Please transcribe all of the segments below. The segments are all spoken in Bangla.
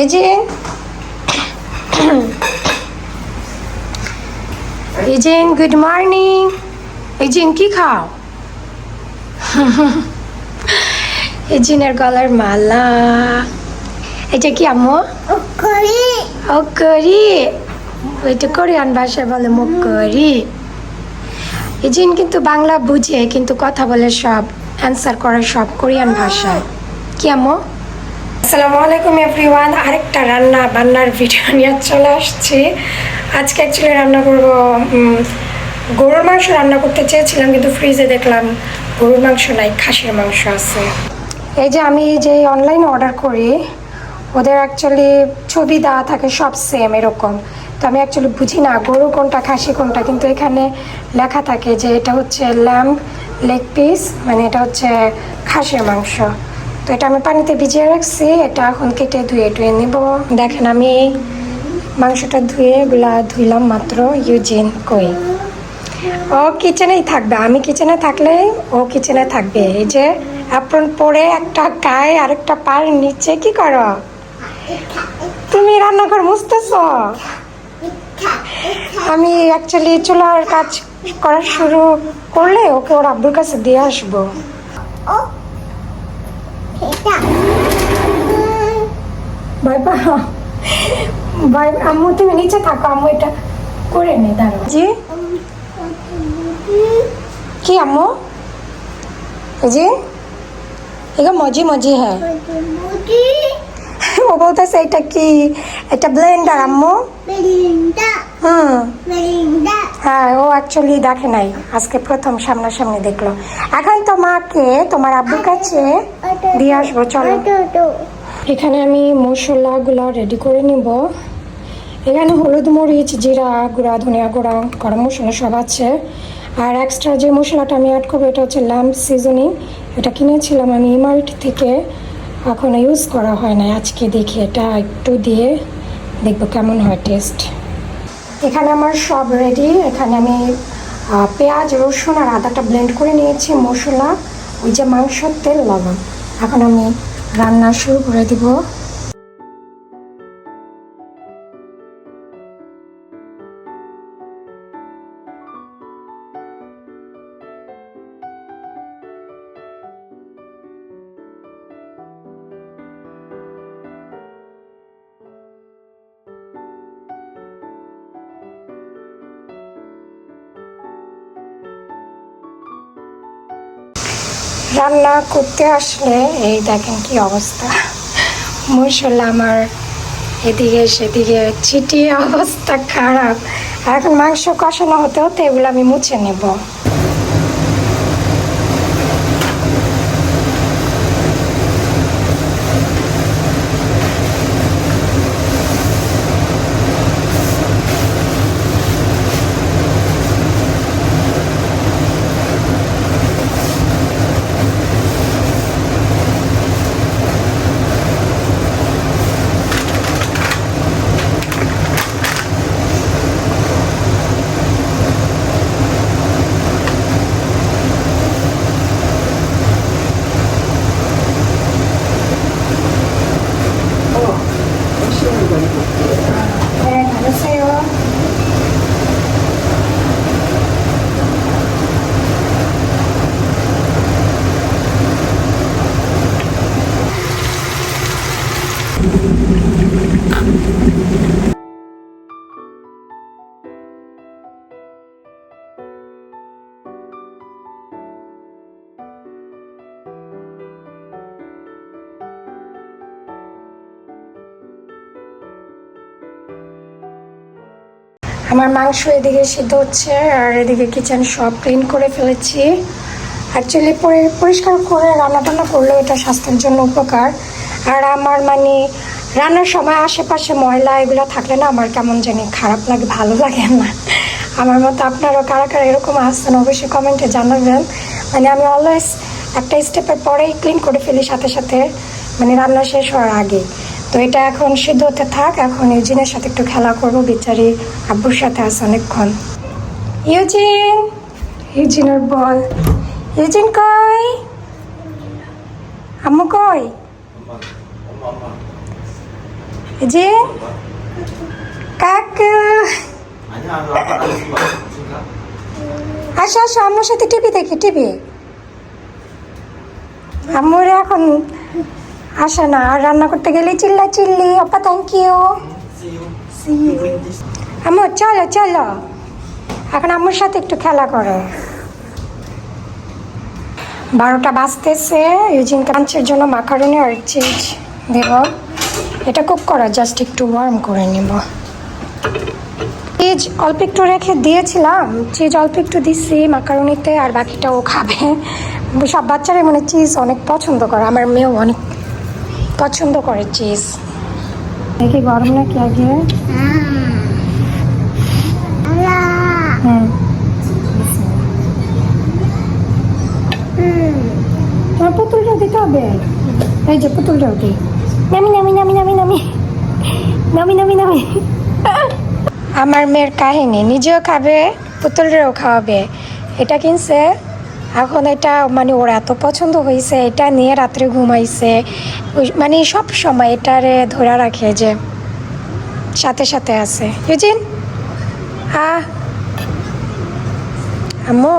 এই যে যে গুড মর্নিং যে কি খাও? এই জিনের গলার মালা। এটা কি আম্মু? ও করি ওইটা কোরিয়ান ভাষায় বলে মুখ করি এই কিন্তু বাংলা বুঝে কিন্তু কথা বলে সব অ্যান্সার করে সব কোরিয়ান ভাষায়। কি আম্মু? আসসালামু আলাইকুম এভরিওয়ান। আরেকটা রান্না, বান্নার ভিডিও নিয়ে চলে আসছি। আজকে অ্যাকচুয়ালি রান্না করব গরুর মাংস রান্না করতে চেয়েছিলাম, কিন্তু ফ্রিজে দেখলাম গরুর মাংস নাই, খাসির মাংস আছে। এই যে আমি যে অনলাইন অর্ডার করি, ওদের অ্যাকচুয়ালি ছবি দেওয়া থাকে, সব সেম এরকম। তো আমি অ্যাকচুয়ালি বুঝি না গরু কোনটা, খাসি কোনটা, কিন্তু এখানে লেখা থাকে যে এটা হচ্ছে ল্যাম্প লেগ পিস মানে এটা হচ্ছে খাসির মাংস। তো এটা আমি পানিতে ভিজিয়ে রাখছি, এটা এখন কেটে ধুয়ে ধুয়ে নিব। দেখেন আমি মাংসটা ধুয়ে এগুলা ধুইলাম মাত্র, ইউজিন কই। ও কিচেনেই থাকবে, আমি কিচেনে থাকলে ও কিচেনে থাকবে। এই যে, অ্যাপ্রন পরে একটা গায়ে আরেকটা পার নিচে, কি করো? তুমি রান্নাঘর মুছতেছ? আমি অ্যাকচুয়ালি চুলার কাজ করা শুরু করলে ওকে ওর আব্বুর কাছে দিয়ে আসব। ভয় পাও ভয় আম্মু তুমি নিচে থাকো আম্মু এটা করে নে দাঁড়ো জি? কি আম্মু? এই যে এগো মজি মজি হ্যাঁ। ও বলতেছে এটা কি? এটা ব্লেন্ডার আম্মু? বেলিন্দা হুম। হ্যাঁ ও অ্যাকচুয়ালি দেখে নাই। আজকে প্রথম সামনাসামনি দেখল। এখন তো মাকে তোমার আব্বুর কাছে দিয়ে আসব চলো। এখানে আমি মশলাগুলো রেডি করে নিব। এখানে হলুদ মরিচ জিরা গুঁড়া ধনিয়া গুঁড়া গরম মশলা সব আছে। আর এক্সট্রা যে মশলাটা আমি অ্যাড করব এটা হচ্ছে ল্যাম্প সিজনিং এটা কিনেছিলাম আমি ইমার্ট থেকে। এখন ইউজ করা হয় না আজকে দেখি এটা একটু দিয়ে দেখব কেমন হয় টেস্ট এখানে আমার সব রেডি এখানে আমি পেঁয়াজ, রসুন আর আদাটা ব্লেন্ড করে নিয়েছি, মশলা, ওই যে মাংসের তেল, লবণ। এখন আমি রান্না শুরু করে দিব। রান্না করতে আসলে এই দেখেন কি অবস্থা। মশলা আমার এদিকে সেদিকে চিটি অবস্থা খারাপ। এখন মাংস কষানো হতে হতে এগুলো আমি মুছে নেব। আমার মাংস এদিকে সিদ্ধ হচ্ছে, আর এদিকে কিচেন সব ক্লিন করে ফেলেছি। অ্যাকচুয়ালি পরিষ্কার করে রান্না টান্না করলে এটা স্বাস্থ্যের জন্য উপকার। আর আমার মানে রান্নার সময় আশেপাশে ময়লা এগুলো থাকলে না আমার কেমন জানি খারাপ লাগে, ভালো লাগে না। আমার মতো আপনারও কারা কারা এরকম আসছেন অবশ্যই কমেন্টে জানাবেন। মানে আমি অলওয়েজ একটা স্টেপের পরেই ক্লিন করে ফেলি সাথে সাথে মানে রান্না শেষ হওয়ার আগে। তো এটা এখন সিদ্ধ হতে থাক, এখন ইউজিনের সাথে একটু খেলা করব, বিচারি আব্বুর সাথে আছে অনেকক্ষণ। ইউজিন! ইউজিনের বল। ইউজিন কই? আম্মু কই? যে কাক! আসো আসো, আম্মুর সাথে টিভি দেখি, টিভি। আম্মুর এখন আসে না, আর রান্না করতে গেলে চিল্লা চিল্লি আপা থ্যাংক ইউ আম্মু, চলো চলো। এখন আম্মুর সাথে একটু খেলা করো। বারোটা বাজতেছে ইউজিনকে লাঞ্চের জন্য মাকারনি আর চিজ দেব। এটা কুক করা জাস্ট একটু ওয়ার্ম করে নিব। চিজ অল্প একটু রেখে দিয়েছিলাম, চিজ অল্প একটু দিচ্ছি মাকারনিতে, আর বাকিটা ও খাবে। সব বাচ্চারাই মানে চিজ অনেক পছন্দ করে, আমার মেয়েও অনেক পছন্দ করে চিজ দেখি গরম নাকি আগে? আলা হুম হুম তোমার পুতুলটাও দিতে হবে। এই যে পুতুলটাও দিই নামি নামি নামি নামি নামি। নামি নামি নামি। আমার মেয়ের কাহিনী নিজেও খাবে পুতুলটাও খাওয়াবে। এটা কিনছে এখন এটা মানে ওর এত পছন্দ হয়েছে এটা নিয়ে রাত্রে ঘুমাইছে। মানে সব সময় এটারে ধরে রাখে যে সাথে সাথে আছে। ইউজিন? আ। আম্মু।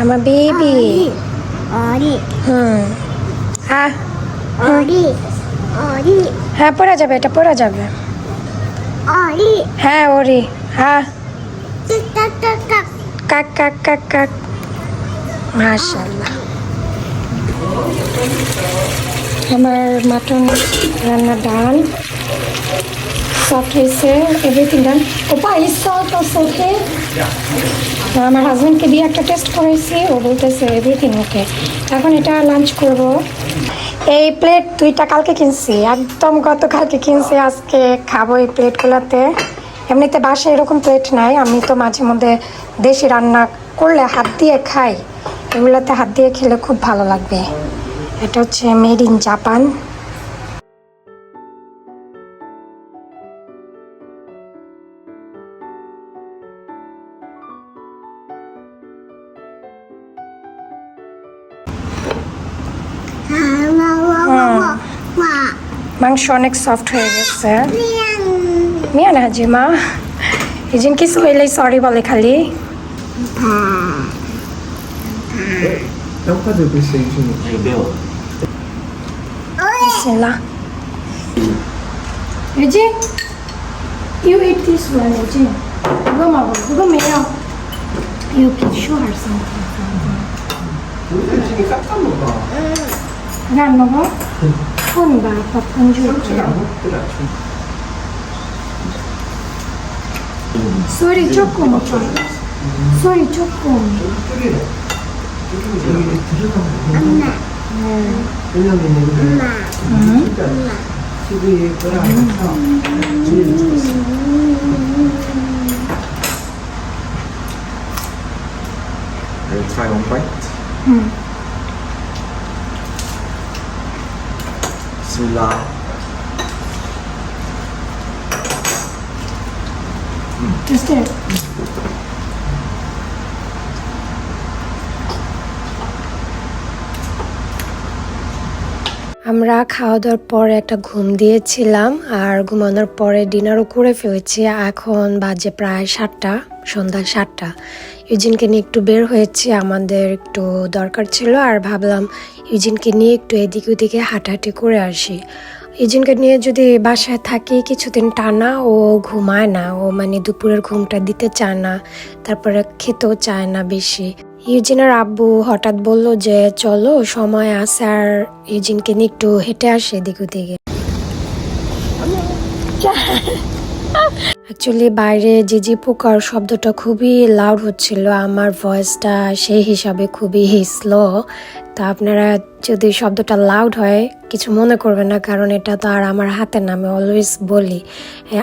আমার বেবি। হুম। হ্যাঁ অরি হ্যাঁ পড়া যাবে এটা পড়া যাবে। হ্যাঁ ওরি। হ্যাঁ কাক কাক কাক কাক। মাশাল্লাহ আমার মাটন রান্না ডাল সফট হয়েছে এভরিথিং ডান ওপা ইজ সল্ট অস ওকে আমার হাজব্যান্ডকে দিয়ে একটা টেস্ট করেছি ও বলতেছে এভরিথিং ওকে এখন এটা লাঞ্চ করব। এই প্লেট দুইটা কালকে কিনছি, একদম গতকালকে কিনছি, আজকে খাব এই প্লেটগুলোতে এমনিতে বাসায় এরকম প্লেট নাই, আমি তো মাঝে মধ্যে দেশি রান্না করলে হাত দিয়ে খাই। এগুলোতে হাত দিয়ে খেলে খুব ভালো লাগবে। এটা হচ্ছে মেড ইন জাপান মাংস অনেক সফট হয়ে গেছে। মিয়াং না হাজিমা এই জন্য কিছু হইলেই সরি বলে খালি। Tampa do Vicente. 이거 매워. Bismillah. Eugene, you eat this one, Eugene. Go, Mama. Go, Maya. You can show her something. Vicente 깎아먹어. 안 먹어? 폰 봐, 밥폰 줄게. 안 먹더라. 소리 조금 오빠. 소리 조금. 줄이래. 엄마. 엄마. 엄마. 지구에 돌아가서 আমরা খাওয়া দাওয়ার পরে একটা ঘুম দিয়েছিলাম আর ঘুমানোর পরে ডিনারও করে ফেলেছি। এখন বাজে প্রায় সাতটা, সন্ধ্যা সাতটা। ইউজিনকে নিয়ে একটু বের হয়েছি, আমাদের একটু দরকার ছিল আর ভাবলাম ইউজিনকে নিয়ে একটু এদিক ওদিকে হাঁটাহাঁটি করে আসি। ইউজিনকে নিয়ে যদি বাসায় থাকি কিছুদিন টানা, ও ঘুমায় না। ও মানে দুপুরের ঘুমটা দিতে চায় না, তারপরে খেতেও চায় না বেশি। ইউজিনের আব্বু হঠাৎ বলল যে, চলো, সময় আছে আর ইউজিনকে নিয়ে একটু হেঁটে আসে এদিক ওদিকে। অ্যাকচুয়ালি বাইরে জিজি পোকার শব্দটা খুবই লাউড হচ্ছিল। আমার ভয়েসটা সেই হিসাবে খুবই স্লো তা আপনারা যদি শব্দটা লাউড হয়, কিছু মনে করবেন না, কারণ এটা তো আর আমার হাতে না আমি অলওয়েজ বলি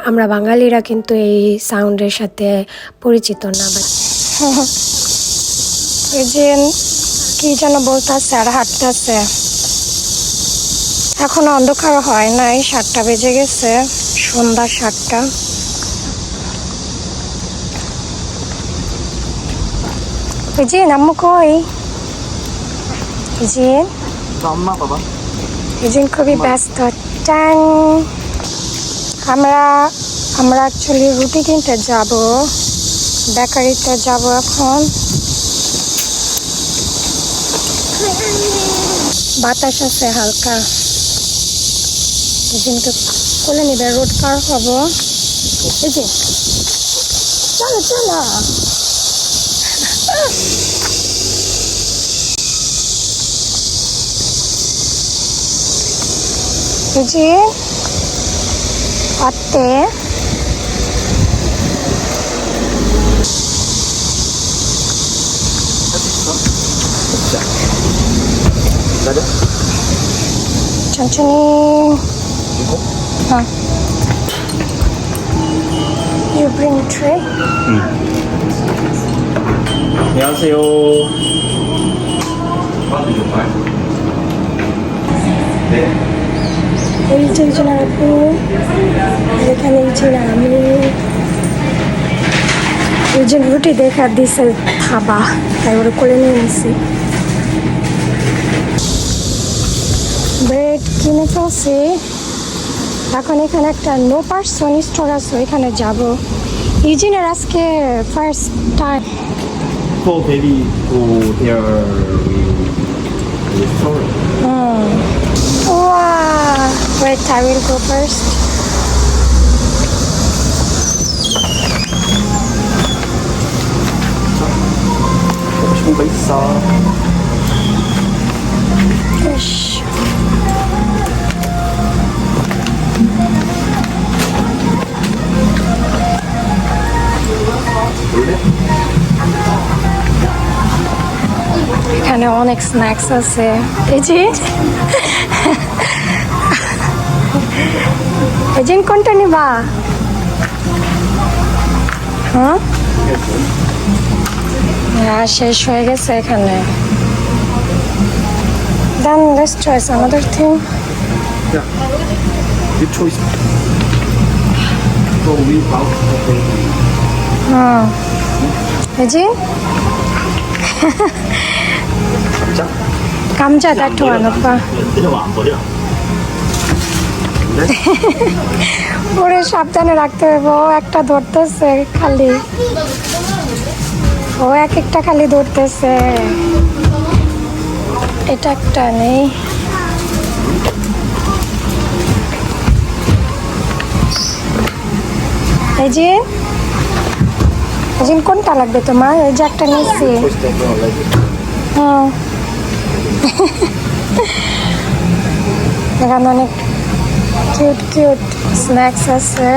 আমরা বাঙালিরা কিন্তু এই সাউন্ডের সাথে পরিচিত না এই যে কি যেন বলতেছে আর হাঁটতেছে। এখন অন্ধকার হয় নাই সাতটা বেজে গেছে সন্ধ্যা সাতটা। যে নাম্মু কই? যে এজন খুবই ব্যস্ত। টান আমরা আমরা অ্যাকচুয়ালি রুটি কিনতে যাব। বেকারিতে যাব এখন। বাতাস আছে হালকা। কিন্তু কোলে নিবে রোড পার হব। এই যে। চলো চলো। এই যে অত্তে Ada? 천천히 어. You bring tray? 안녕하세요. 네. এই যে একজন আপু এখানে এই যে আমি এই যে রুটি দেখা দিছে থাবা তাই ওরা করে নিয়ে নিছি ব্রেড কিনে ফেলছি এখন এখানে একটা নো পার্সন স্টোর আছে ওইখানে যাব ইজিনের আজকে first time go maybe to their restaurant. Hmm. Wow. Wait, I will go first. Deixa eu pensar. Ixi. এখানে অনেক স্ন্যাক্স আছে। এজেন্ট কোনটা নিবা? হ্যাঁ? হ্যাঁ, শেষ হয়ে গেছে এখানে। Then let's try some other thing. Yeah. 감자? 감자 that one 오빠. 이러면 안 버려. ওরে সাবধানে রাখতে হবে ও একটা ধরতেছে খালি ও এক একটা খালি ধরতেছে এটা একটা নেই এই যে এই যে কোনটা লাগবে তোমার এই যে একটা নিচ্ছি choice এখানে অনেক কিউট কিউট স্ন্যাক্স আছে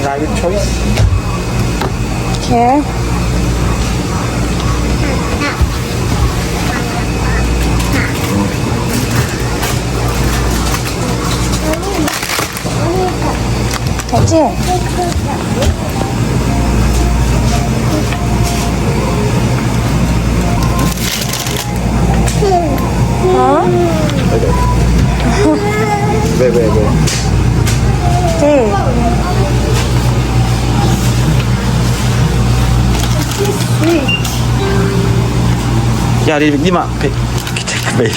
Yeah, good choice. Okay. 됐지? Ha? Be, be, be. Hey. Yeah, Lima, baby.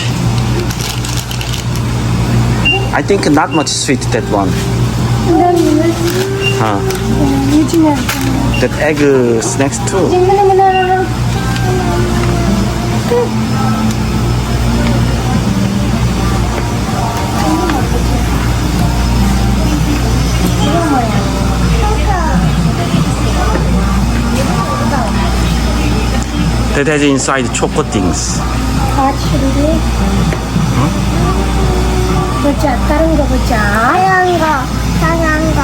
I think not much sweet that one. Huh. That egg is next to. That has inside chocolate things. 아침이 보자 다른 거 보자 하얀 거 하얀 거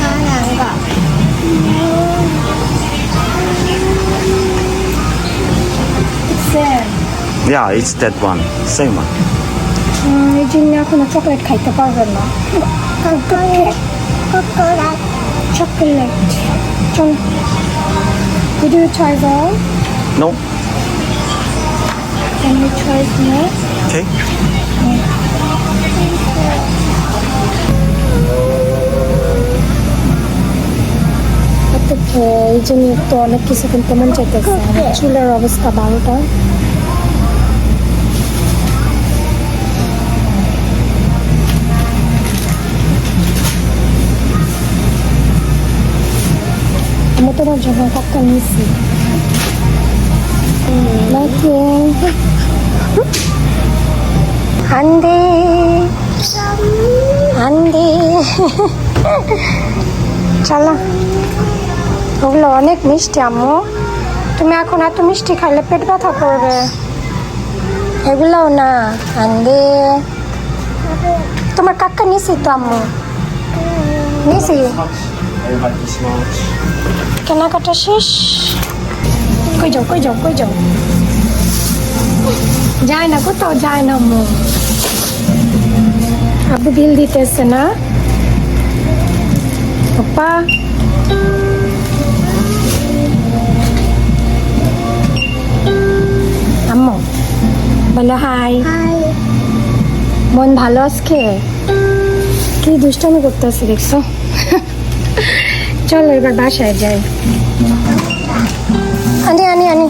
하얀 Yeah, it's that one. Same one. 음, chocolate 그냥 초콜릿 갈때 빠졌나? 초콜릿, 초콜릿, 초콜릿. 좀, 우리 차에서 No? Can you try next? Okay. তো এই জন্য তো অনেক কিছু কিনতে মন চাইতেছে চুলের অবস্থা বারোটা আমার তোমার জন্য কাপটা নিয়েছি নাকি আন্দি আন্দি চলো ওগুলো অনেক মিষ্টি আম্মু। তুমি এখন এত মিষ্টি খাইলে পেট ব্যথা করবে। এগুলোও না আন্দি তোমার কাকা নিছি তো আম্মু? নিছি? কেনাকাটা শেষ? কই যাও কই যাও কই যাও। যায় না কোথাও যায় না আম্মু আব্বু বিল দিতেছে না পাপা আম্মু বলো হাই হাই মন ভালো আজকে? কি দুষ্টামি করতেছি দেখছ? চলো এবার বাসায় যাই। আনি আনি আনি।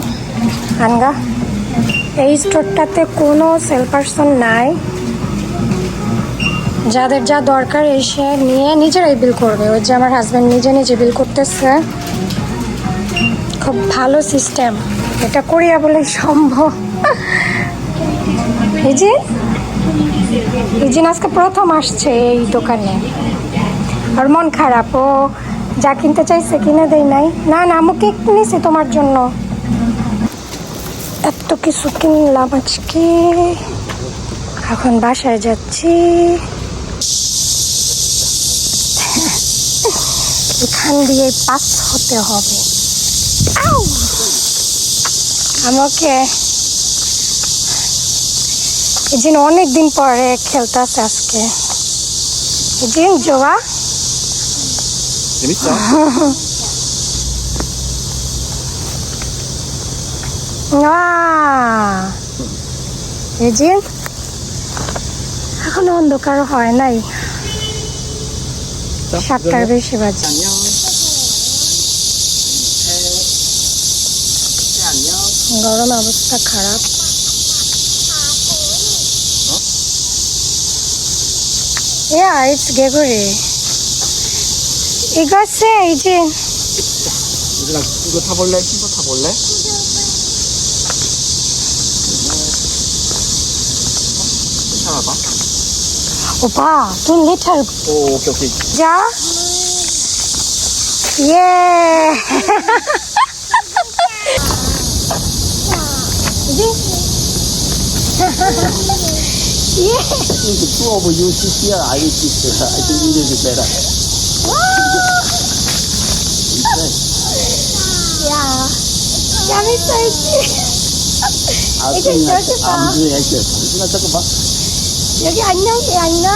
আনগা। এই স্টোরটাতে কোনো সেল পার্সন নাই। যাদের যা দরকার এসে নিয়ে নিজেরাই বিল করবে। ওই যে আমার হাজব্যান্ড নিজে নিজে বিল করতেছে। খুব ভালো সিস্টেম এটা করিয়া বলে সম্ভব। এই যে আজকে প্রথম আসছে এই দোকানে। আর মন খারাপ। ও যা কিনতে চাইছে কিনে দেয় নাই। না না আমি কেক নিছি তোমার জন্য। এত কিছু কিনলাম আজকে। এখন বাসায় যাচ্ছি। এখান দিয়ে পাস হতে হবে। আমাকে এই দিন অনেক দিন পরে খেলতেছে আজকে। এই দিন জোয়া এই দিন এখনো অন্ধকার হয় নাই সাতটার বেশি বাজে 안녕. 안녕. গরম অবস্থা খারাপ Yeah, it's Gregory. 이것은 이제 얘들아 이거 오빠, 돈 little. 오, 오케이, 오케이. 자. 예. 예. think the two of you sit here, I will sit here. I think it will be better. 야, 잘했어, 했지. I think I, I'm doing exercise. You know, talk about 여기 안녕해 안녕.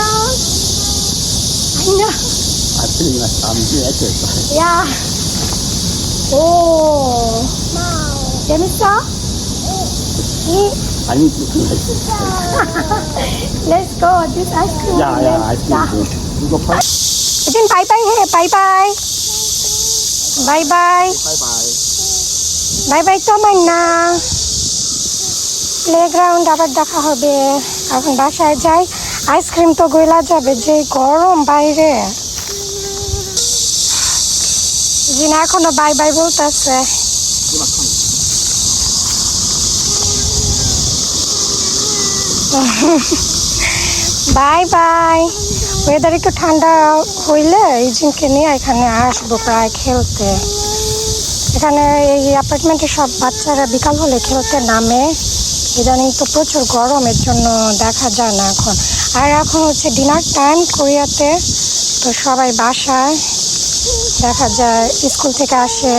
안녕. I think I'm doing actually. 야. 오. 재밌어? 이. I need to do it. Let's go. This ice cream. Yeah, yeah. I 자. think 이거 팔. 이젠 바이바이 해. 바이바이. 바이바이. Bye bye. Bye bye তো না প্লেগ্রাউন্ড আবার দেখা হবে এখন বাসায় যাই, আইসক্রিম তো গলা যাবে, যে গরম বাইরে। জিনা এখনও বাই বাই বলতেছে। Bye bye. ওয়েদার একটু ঠান্ডা হইলে এই জিনকে নিয়ে এখানে আসব প্রায় খেলতে। এখানে এই অ্যাপার্টমেন্টে সব বাচ্চারা বিকাল হলে খেলতে নামে। ইদানিং তো প্রচুর গরমের জন্য দেখা যায় না এখন। আর এখন হচ্ছে ডিনার টাইম কোরিয়াতে তো সবাই বাসায়। দেখা যায় স্কুল থেকে আসে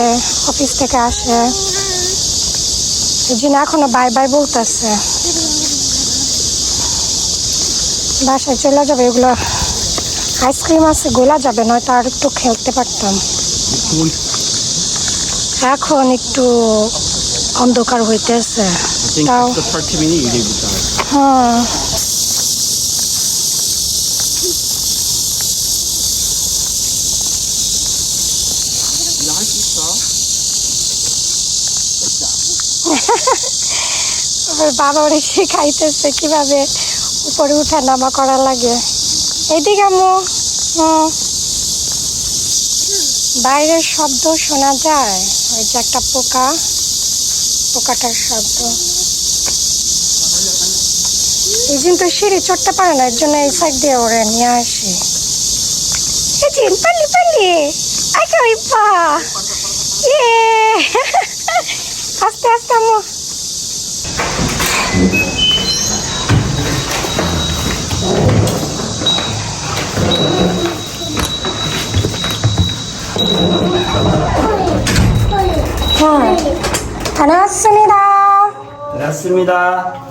অফিস থেকে আসে। জন্য এখনও বাই বাই বলতেছে। বাসায় চলে যাবে এগুলো আইসক্রিম আছে গোলা যাবে নয়তো আর একটু খেলতে পারতাম। এখন একটু অন্ধকার হইতেছে। তাও হ্যাঁ Huh. বাবা ওরে শেখাইতেছে কীভাবে উপরে উঠা নামা করা লাগে? এইদিকে আমু বাইরের শব্দ শোনা যায়। ওই যে একটা পোকা পোকাটার শব্দ। এই দিন তো সিঁড়ি চড়তে পারে না এর জন্য এই সাইড দিয়ে ওরে নিয়ে আসি এই দিন পালি পালি আচ্ছা ওই পা ইয়ে আস্তে আস্তে আমো 응. 다녀왔습니다. 됐습니다.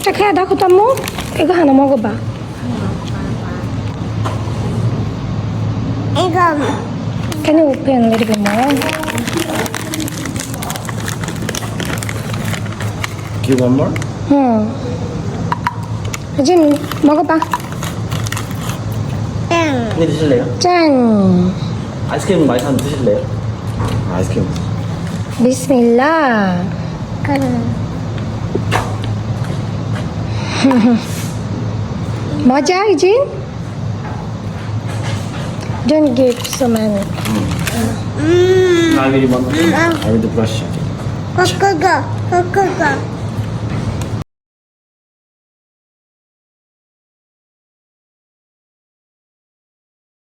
একটা খেয়ে দেখো তো আম্মু এগো হানো মগবা 이거 Can you open a little bit more? Give one more. 응. 이제 먹어봐. 땡. 네 드실래요? 짠. 아이스크림 많이 사면 드실래요? 아, 아이스크림. 비스밀라. মজা জিন Don't give so many. Mm. Mm. I will the brush. Cocoa, cocoa.